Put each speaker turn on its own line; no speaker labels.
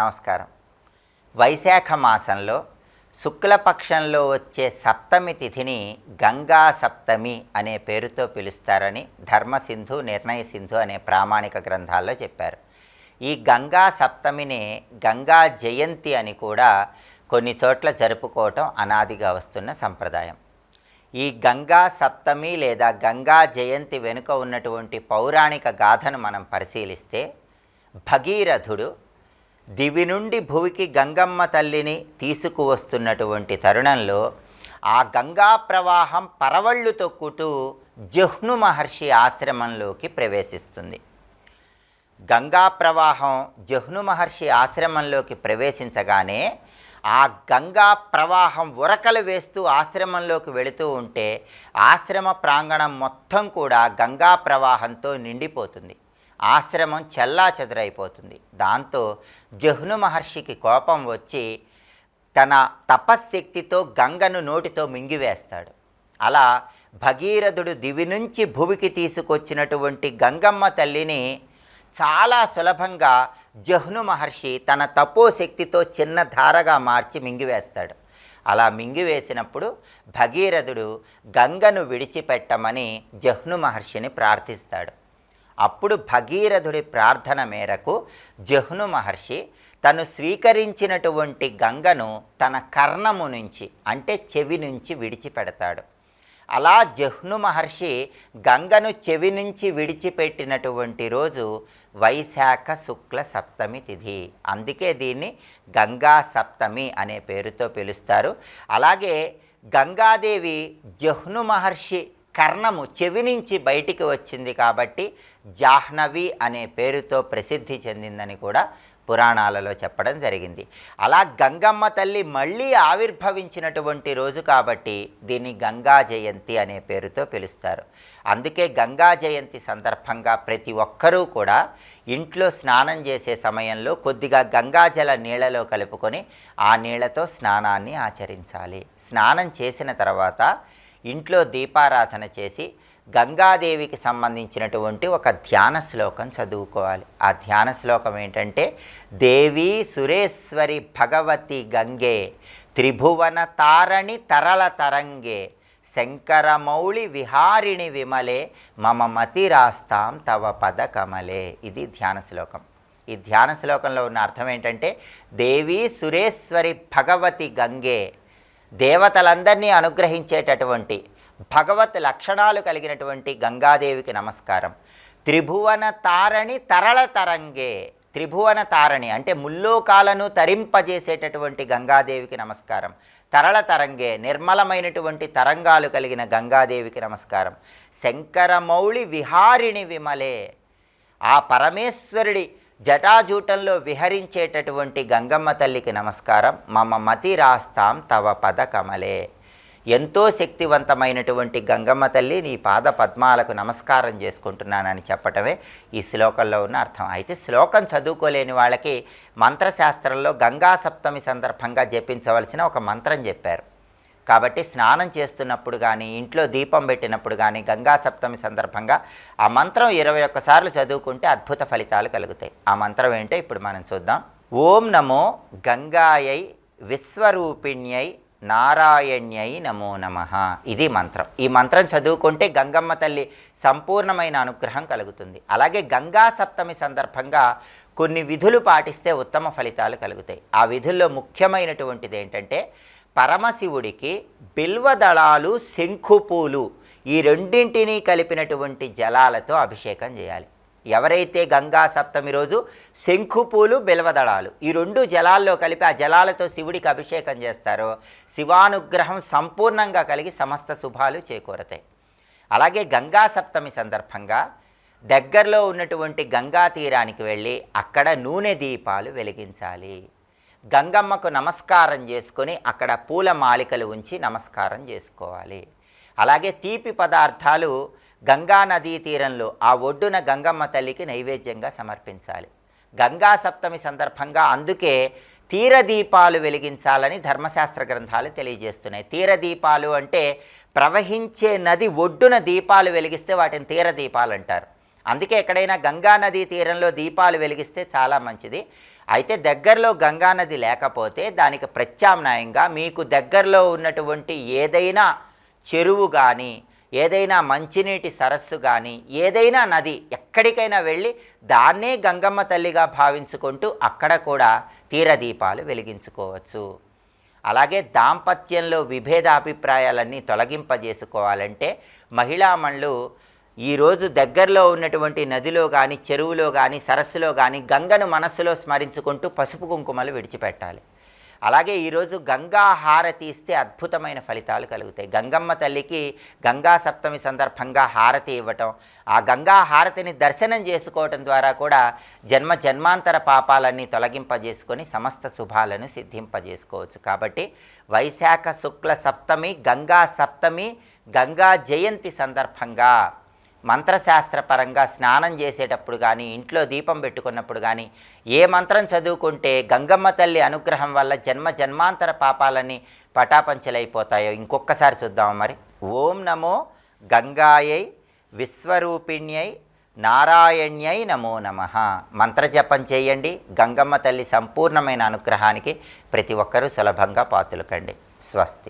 నమస్కారం. వైశాఖ మాసంలో శుక్లపక్షంలో వచ్చే సప్తమి తిథిని గంగా సప్తమి అనే పేరుతో పిలుస్తారని ధర్మసింధు నిర్ణయ సింధు అనే ప్రామాణిక గ్రంథాల్లో చెప్పారు. ఈ గంగా సప్తమినే గంగా జయంతి అని కూడా కొన్ని చోట్ల జరుపుకోవటం అనాదిగా వస్తున్న సంప్రదాయం. ఈ గంగా సప్తమి లేదా గంగా జయంతి వెనుక ఉన్నటువంటి పౌరాణిక గాథను మనం పరిశీలిస్తే భగీరథుడు దివి నుండి భువికి గంగమ్మ తల్లిని తీసుకువస్తున్నటువంటి తరుణంలో ఆ గంగా ప్రవాహం పరవళ్ళు తొక్కుతూ జహ్ను మహర్షి ఆశ్రమంలోకి ప్రవేశిస్తుంది. గంగా ప్రవాహం జహ్ను మహర్షి ఆశ్రమంలోకి ప్రవేశించగానే ఆ గంగా ప్రవాహం ఉరకలు వేస్తూ ఆశ్రమంలోకి వెళుతూ ఉంటే ఆశ్రమ ప్రాంగణం మొత్తం కూడా గంగా ప్రవాహంతో నిండిపోతుంది. ఆశ్రమం చెల్లా చెదరైపోతుంది. దాంతో జహ్ను మహర్షికి కోపం వచ్చి తన తపశ్శక్తితో గంగను నోటితో మింగివేస్తాడు. అలా భగీరథుడు దివి నుంచి భువికి తీసుకొచ్చినటువంటి గంగమ్మ తల్లిని చాలా సులభంగా జహ్ను మహర్షి తన తపోశక్తితో చిన్న ధారగా మార్చి మింగివేస్తాడు. అలా మింగివేసినప్పుడు భగీరథుడు గంగను విడిచిపెట్టమని జహ్ను మహర్షిని ప్రార్థిస్తాడు. అప్పుడు భగీరథుడి ప్రార్థన మేరకు జహ్ను మహర్షి తను స్వీకరించినటువంటి గంగను తన కర్ణము నుంచి అంటే చెవి నుంచి విడిచిపెడతాడు. అలా జహ్ను మహర్షి గంగను చెవి నుంచి విడిచిపెట్టినటువంటి రోజు వైశాఖ శుక్ల సప్తమి తిథి. అందుకే దీన్ని గంగా సప్తమి అనే పేరుతో పిలుస్తారు. అలాగే గంగాదేవి జహ్ను మహర్షి కర్ణము చెవి నుంచి బయటికి వచ్చింది కాబట్టి జాహ్నవి అనే పేరుతో ప్రసిద్ధి చెందిందని కూడా పురాణాలలో చెప్పడం జరిగింది. అలా గంగమ్మ తల్లి మళ్ళీ ఆవిర్భవించినటువంటి రోజు కాబట్టి దీన్ని గంగా జయంతి అనే పేరుతో పిలుస్తారు. అందుకే గంగా జయంతి సందర్భంగా ప్రతి ఒక్కరూ కూడా ఇంట్లో స్నానం చేసే సమయంలో కొద్దిగా గంగాజల నీళ్ళలో కలుపుకొని ఆ నీళ్ళతో స్నానాన్ని ఆచరించాలి. స్నానం చేసిన తర్వాత ఇంట్లో దీపారాధన చేసి గంగాదేవికి సంబంధించినటువంటి ఒక ధ్యాన శ్లోకం చదువుకోవాలి. ఆ ధ్యాన శ్లోకం ఏంటంటే దేవి సురేశ్వరి భగవతి గంగే త్రిభువన తారణి తరల తరంగే శంకరమౌళి విహారిణి విమలే మమ మతిరాస్తాం తవ పద కమలే. ఇది ధ్యాన శ్లోకం. ఈ ధ్యాన శ్లోకంలో ఉన్న అర్థం ఏంటంటే దేవి సురేశ్వరి భగవతి గంగే దేవతలందరినీ అనుగ్రహించేటటువంటి భగవత్ లక్షణాలు కలిగినటువంటి గంగాదేవికి నమస్కారం. త్రిభువన తారణి తరళ తరంగే. త్రిభువన తారణి అంటే ముల్లోకాలను తరింపజేసేటటువంటి గంగాదేవికి నమస్కారం. తరళ తరంగే నిర్మలమైనటువంటి తరంగాలు కలిగిన గంగాదేవికి నమస్కారం. శంకరమౌళి విహారిణి విమలే. ఆ పరమేశ్వరుడి జటాజూటంలో విహరించేటటువంటి గంగమ్మ తల్లికి నమస్కారం. మమ మతి రాస్తాం తవ పద కమలే. ఎంతో శక్తివంతమైనటువంటి గంగమ్మ తల్లి నీ పాద పద్మాలకు నమస్కారం చేసుకుంటున్నానని చెప్పటమే ఈ శ్లోకంలో ఉన్న అర్థం. అయితే శ్లోకం చదువుకోలేని వాళ్ళకి మంత్రశాస్త్రంలో గంగా సప్తమి సందర్భంగా జపించవలసిన ఒక మంత్రం చెప్పారు. కాబట్టి స్నానం చేస్తున్నప్పుడు కానీ ఇంట్లో దీపం పెట్టినప్పుడు కానీ గంగా సప్తమి సందర్భంగా ఆ మంత్రం ఇరవై ఒక్కసార్లు చదువుకుంటే అద్భుత ఫలితాలు కలుగుతాయి. ఆ మంత్రం ఏంటో ఇప్పుడు మనం చూద్దాం. ఓం నమో గంగాయై విశ్వరూపిణ్యై నారాయణ్యై నమో నమ. ఇది మంత్రం. ఈ మంత్రం చదువుకుంటే గంగమ్మ తల్లి సంపూర్ణమైన అనుగ్రహం కలుగుతుంది. అలాగే గంగా సప్తమి సందర్భంగా కొన్ని విధులు పాటిస్తే ఉత్తమ ఫలితాలు కలుగుతాయి. ఆ విధుల్లో ముఖ్యమైనటువంటిది ఏంటంటే పరమశివుడికి బిల్వదళాలు శంఖుపూలు ఈ రెండింటినీ కలిపినటువంటి జలాలతో అభిషేకం చేయాలి. ఎవరైతే గంగా సప్తమి రోజు శంఖుపూలు బిల్వదళాలు ఈ రెండు జలాల్లో కలిపి ఆ జలాలతో శివుడికి అభిషేకం చేస్తారో శివానుగ్రహం సంపూర్ణంగా కలిగి సమస్త శుభాలు చేకూరతాయి. అలాగే గంగా సప్తమి సందర్భంగా దగ్గరలో ఉన్నటువంటి గంగా తీరానికి వెళ్ళి అక్కడ నూనె దీపాలు వెలిగించాలి. గంగమ్మకు నమస్కారం చేసుకొని అక్కడ పూల మాలికలు ఉంచి నమస్కారం చేసుకోవాలి. అలాగే తీపి పదార్థాలు గంగా నదీ తీరంలో ఆ ఒడ్డున గంగమ్మ తల్లికి నైవేద్యంగా సమర్పించాలి. గంగా సప్తమి సందర్భంగా అందుకే తీరదీపాలు వెలిగించాలని ధర్మశాస్త్ర గ్రంథాలు తెలియజేస్తున్నాయి. తీరదీపాలు అంటే ప్రవహించే నది ఒడ్డున దీపాలు వెలిగిస్తే వాటిని తీరదీపాలు అంటారు. అందుకే ఎక్కడైనా గంగా నదీ తీరంలో దీపాలు వెలిగిస్తే చాలా మంచిది. అయితే దగ్గరలో గంగా నది లేకపోతే దానికి ప్రత్యామ్నాయంగా మీకు దగ్గరలో ఉన్నటువంటి ఏదైనా చెరువు కానీ ఏదైనా మంచినీటి సరస్సు కానీ ఏదైనా నది ఎక్కడికైనా వెళ్ళి దాన్నే గంగమ్మ తల్లిగా భావించుకుంటూ అక్కడ కూడా తీరదీపాలు వెలిగించుకోవచ్చు. అలాగే దాంపత్యంలో విభేదాభిప్రాయాలన్నీ తొలగింపజేసుకోవాలంటే మహిళామణులు ఈరోజు దగ్గరలో ఉన్నటువంటి నదిలో కానీ చెరువులో కానీ సరస్సులో కానీ గంగను మనస్సులో స్మరించుకుంటూ పసుపు కుంకుమలు విడిచిపెట్టాలి. అలాగే ఈరోజు గంగా హారతి ఇస్తే అద్భుతమైన ఫలితాలు కలుగుతాయి. గంగమ్మ తల్లికి గంగా సప్తమి సందర్భంగా హారతి ఇవ్వటం ఆ గంగా హారతిని దర్శనం చేసుకోవటం ద్వారా కూడా జన్మ జన్మాంతర పాపాలన్నీ తొలగింపజేసుకొని సమస్త శుభాలను సిద్ధింపజేసుకోవచ్చు. కాబట్టి వైశాఖ శుక్ల సప్తమి గంగా సప్తమి గంగా జయంతి సందర్భంగా మంత్రశాస్త్రపరంగా స్నానం చేసేటప్పుడు కానీ ఇంట్లో దీపం పెట్టుకున్నప్పుడు కానీ ఏ మంత్రం చదువుకుంటే గంగమ్మ తల్లి అనుగ్రహం వల్ల జన్మ జన్మాంతర పాపాలన్నీ పటాపంచలైపోతాయో ఇంకొకసారి చూద్దాం మరి. ఓం నమో గంగాయై విశ్వరూపిణ్యై నారాయణ్యై నమో నమ. మంత్రజపం చేయండి. గంగమ్మ తల్లి సంపూర్ణమైన అనుగ్రహానికి ప్రతి ఒక్కరూ సులభంగా పాతులకండి. స్వస్తి.